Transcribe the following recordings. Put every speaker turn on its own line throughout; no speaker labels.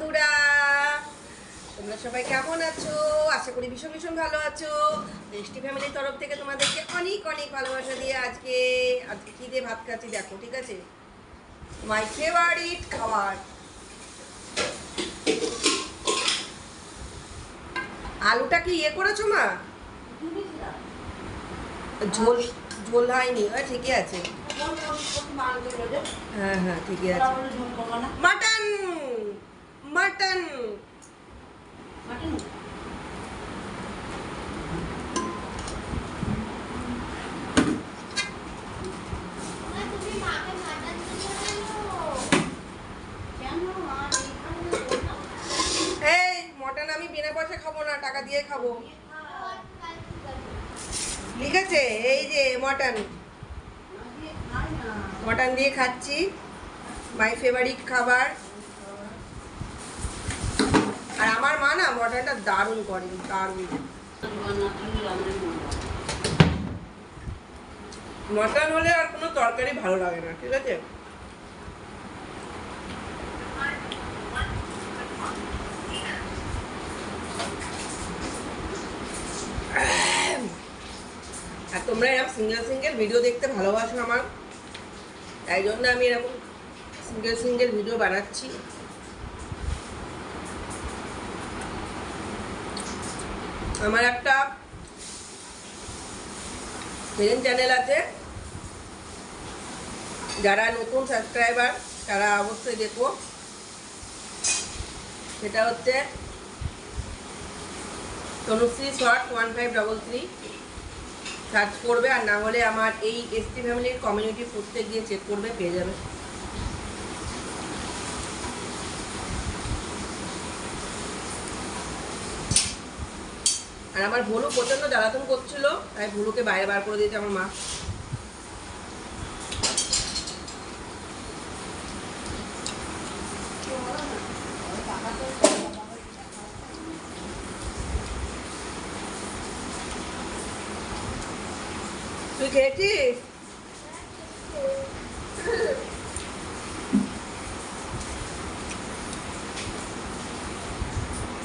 বন্ধুরা তোমরা সবাই কেমন আছো? আশা করি ভীষণ ভীষণ ভালো আছো। মিষ্টি ফ্যামিলির তরফ থেকে তোমাদেরকে অনেক অনেক ভালোবাসা দিয়ে আজকে আজকে কী দিয়ে ভাত খাচ্ছি দেখো ঠিক আছে? মাই ফেভারিট খাবার। আলুটা কি ইয়ে করেছ মা? ঝোল ঝোল হয়নি। ঠিকই আছে। হ্যাঁ হ্যাঁ ঠিকই আছে মাটন
তুমি মাকে মাটন
এই মটন আমি বিনা পয়সা খাব না, টাকা দিয়ে খাব। ঠিক আছে, এই যে মটন। মটন দিয়ে খাচ্ছি। মাই ফেভারিট খাবার। আর আমার মা না মটনটা দারুণ করে, দারুণ। মটন হলে আর কোনো তরকারি ভালো লাগে না, ঠিক আছে? আর তোমরা এরকম সিঙ্গেল সিঙ্গেল ভিডিও দেখতে ভালোবাসো আমার। তাই জন্য আমি এরকম সিঙ্গেল সিঙ্গেল ভিডিও বানাচ্ছি। আমার একটা সেকেন্ড চ্যানেল আছে। যারা নতুন সাবস্ক্রাইবার তারা অবশ্যই দেখো। সেটা হচ্ছে Tanushree short one five double three search করবে আর না হলে আমার এই এসটি ফ্যামিলির কমিউনিটি ফুডতে গিয়ে চেক করবে, পেয়ে যাবে। আর আমার ভুলু প্রচণ্ড জ্বালাতন করছিল, তাই ভুলুকে বাইরে বার করে দিয়েছে আমার মা। তুই খেয়েছিস?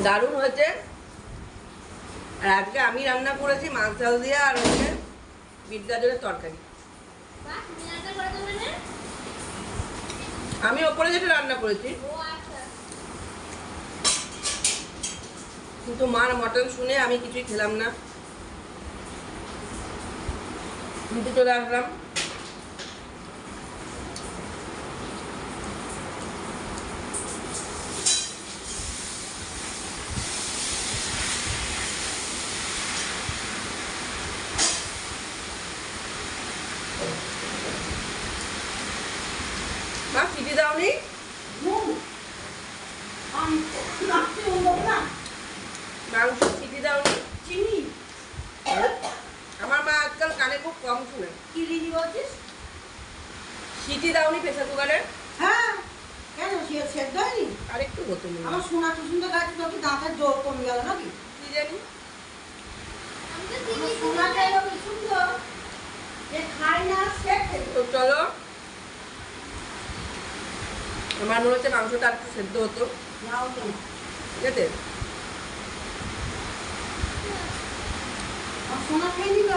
দারুণ হয়েছে। আর আজকে আমি রান্না করেছি মাছ ডাল দিয়ে আর হচ্ছে বিট গাজরের তরকারি। আমি ওপরে যেটা রান্না করেছি। কিন্তু মার মটন শুনে আমি কিছুই খেলাম না। নিতে চলে আসলাম। মা চিঠি দাওনি? মাংস চিঠি দাওনি আমার মা আজকাল কানে খুব কম শুনে সিটি দাওনি প্রেসার কুকারে?
হ্যাঁ কেন সে সেদ্ধ হয়নি?
আর একটু হতো মনে
আমার সোনা কি সুন্দর গাছ তো কি দাঁতের জোর কমে গেল নাকি?
কি জানি?
আমার সুন্দর যে খায় না সে খেতে
তো চলো। আমার মনে হচ্ছে মাংসটা আর একটু সেদ্ধ হতো। ঠিক আছে?
আমার সোনা খেয়ে নিল।